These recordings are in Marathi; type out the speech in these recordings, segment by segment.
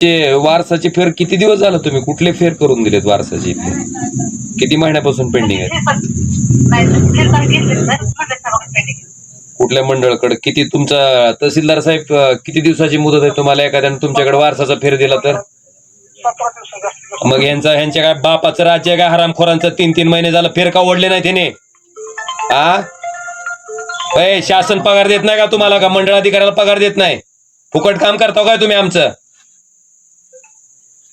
ते वारसाची फेर किती दिवस झालं तुम्ही? कुठले फेर करून दिलेत वारसाची इथे किती महिन्यापासून पेंडिंग आहे कुठल्या मंडळकडे? किती तुमचा तहसीलदार साहेब किती दिवसाची मुदत आहे तुम्हाला? एखाद्याने तुमच्याकडे वारसाचा फेर दिला तर? मग यांचा ह्यांच्या काय बापाचं राज्य काय हरामखोरांचा तीन तीन महिने झालं फेर का ओढले नाही त्याने? आ? शासन पगार देत नाही का तुम्हाला? का मंडळ अधिकाऱ्याला पगार देत नाही? फुकट काम करता हो काय तुम्ही आमचं?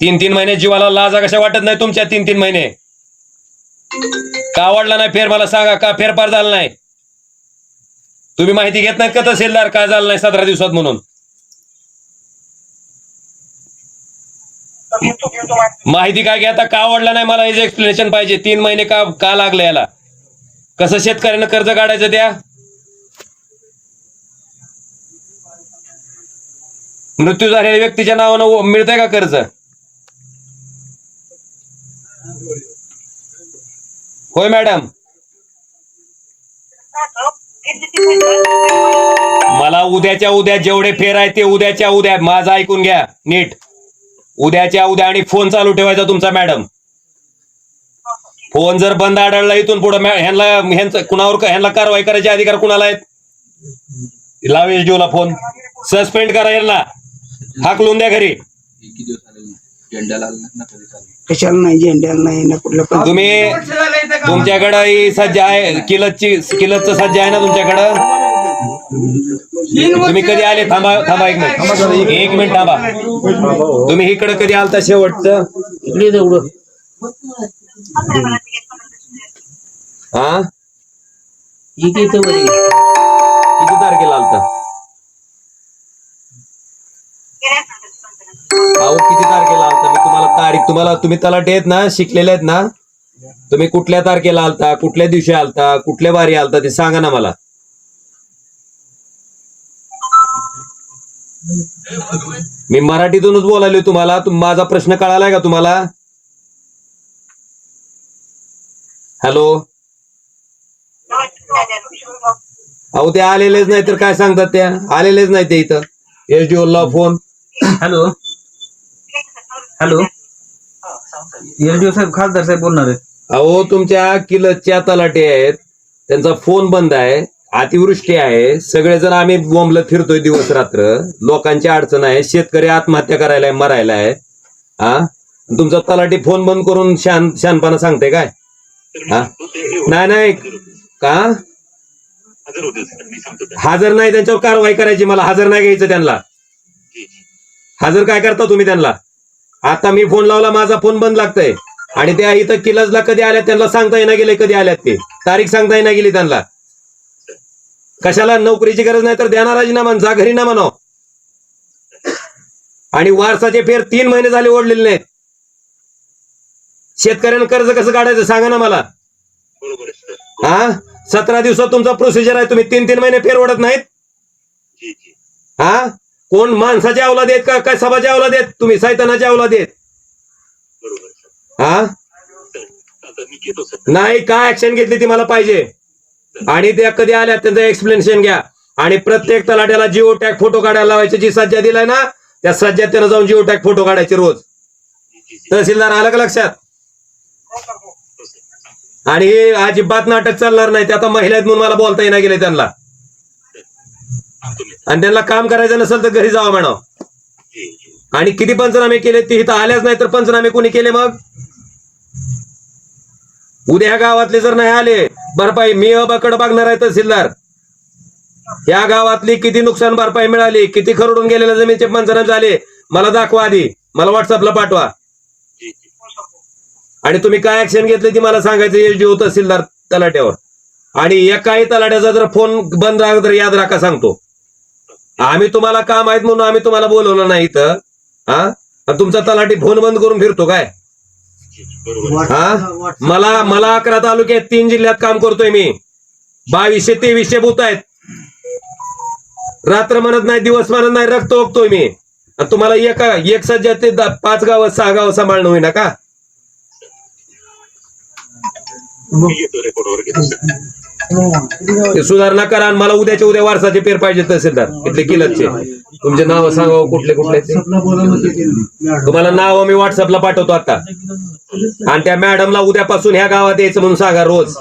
तीन तीन महिने जीवाला लाजा कशा वाटत नाही तुमच्या तीन तीन महिने? का आवडला नाही फेर? मला सांगा का फेरफार झाला नाही? तुम्ही माहिती घेत नाहीत का तहसीलदार? का झालं नाही सतरा दिवसात म्हणून? माहिती काय घेता का आवडला नाही? मला याचं एक्सप्लेनेशन पाहिजे. तीन महिने का का लागले याला? कसं शेतकऱ्यांना कर्ज काढायचं त्या? मृत्यू झालेल्या व्यक्तीच्या नावानं मिळतंय का कर्ज? होय मॅडम. मला उद्याच्या उद्या जेवढे फेर आहे ते उद्याच्या उद्या. माझं ऐकून घ्या नीट. उद्याच्या उद्या आणि फोन चालू ठेवायचा तुमचा मॅडम. फोन जर बंद आढळला इथून पुढे ह्यांना ह्यांचा कुणावर ह्यांना कारवाई करायचे अधिकार कुणाला आहेत? लावेश जीवला फोन. सस्पेंड करा यांना. हाकलून द्या घरी. झेंड्याला आले ना कधी चालू? कशाला नाही झेंड्याला नाही ना कुठलं पण. तुम्ही तुमच्याकडं ही सज्ज आहे किलतची किलतचं सज्ज आहे ना तुमच्याकडं? तुम्ही कधी आले? थांबा थांबा एक मिनिट. एक मिनिट थांबा. तुम्ही इकडे कधी आलता शेवटचं? इकडे तेवढं हा? इकडे इथं तारीख तुम्हाला तुम्ही तलाटे आहेत ना शिकलेले आहेत ना? तुम्ही कुठल्या तारखेला आलता कुठल्या दिवशी आलता कुठल्या वारी आलता ते सांगा ना मला. मी मराठीतूनच बोलायलो तुम्हाला. तुम- माझा प्रश्न कळालाय का तुम्हाला? हॅलो? अहो ते आलेलेच नाही तर काय सांगतात त्या? आलेलेच नाही ते इथं. एच डी ओला फोन. हॅलो. हॅलो. एलडीओ साहेब खासदार साहेब बोलणार आहेत. अहो तुमच्या किलच्या तलाटे आहेत. त्यांचा फोन बंद आहे. अतिवृष्टी आहे. सगळेजण आम्ही बोंबलत फिरतोय दिवस रात्र. लोकांची अडचण आहे. शेतकरी आत्महत्या करायला मरायला आहे हा? तुमचा तलाठी फोन बंद करून शान शानपणा सांगते काय? हा? नाही नाही. का? हजर नाही त्यांच्यावर कारवाई करायची मला. हजर नाही घ्यायचं त्यांना. हजर काय करता तुम्ही त्यांना? आता मी फोन लावला माझा फोन बंद लागतंय. आणि त्या इथं किलजला कधी आल्यात त्यांना सांगता येणार गेले कधी आल्यात ते. तारीख सांगता येणार गेली त्यांना. कशाला नोकरीची गरज नाही तर देणार राजीनामा जा घरी ना म्हणाव. आणि वारसाचे फेर तीन महिने झाले ओढलेले नाहीत. शेतकऱ्यांना कर्ज कसं काढायचं सांगा ना मला. हा? सतरा दिवसात तुमचा प्रोसिजर आहे तुम्ही तीन तीन महिने फेर ओढत नाहीत? हा? कोण माणसाच्या अवलाद आहेत का? काय सभाच्या अवलाद आहेत? तुम्ही सैतानाच्या अवलाद आहेत. हा? नाही काय ऍक्शन घेतली ती मला पाहिजे? आणि त्या कधी आल्या त्यांचं एक्सप्लेनेशन घ्या. आणि प्रत्येक तलाट्याला जिओ टॅग फोटो काढायला लावायचे. जी सज्जा दिलाय ना त्या सज्जात त्यानं जाऊन जिओ टॅग फोटो काढायचे रोज. तहसीलदार आलं का लक्षात? आणि हे अजिबात नाटक चालणार नाही. ते आता महिला आहेत म्हणून मला बोलता येणार गेले त्यांना. आणि त्यांना काम करायचं नसेल तर घरी जावा म्हणावं. आणि किती पंचनामे केले ते इथं आल्याच नाही तर पंचनामे कोणी केले मग? उद्या ह्या गावातले जर नाही आले भरपाई मी अबाकड बघणार आहे तहसीलदार. या गावातली किती नुकसान भरपाई मिळाली किती खरडून गेलेल्या जमीनचे पंचनामे झाले मला दाखवा आधी. मला व्हॉट्सअपला पाठवा. आणि तुम्ही काय ऍक्शन घेतली ती मला सांगायचं एलजीओ तहसीलदार तलाट्यावर. आणि एकाही तलाट्याचा जर फोन बंद राहिला तर याद राखा सांगतो. आम्ही तुम्हाला काम आहेत म्हणून आम्ही तुम्हाला बोलवलं नाही इथं. हा? तुमचा तलाठी फोन बंद करून फिरतो काय? हा? मला मला अकरा तालुक्यात तीन जिल्ह्यात काम करतोय मी. बावीसशे तेवीसशे बूथ आहेत. रात्र म्हणत नाही दिवस म्हणत नाही रक्त ओकतोय मी. आणि तुम्हाला एका एक सज्जा ते पाच गाव सहा गाव सांभाळणं होईना का? ते सुधारणा करा आणि मला उद्याच्या उद्या वारसाचे पेर पाहिजे तहसीलदार. इथले किलतचे. तुमचे नाव सांगा कुठले कुठले ते. तुम्हाला नाव मी व्हॉट्सअपला पाठवतो आता. आणि त्या मॅडमला उद्यापासून ह्या गावात यायचं म्हणून सांगा रोज.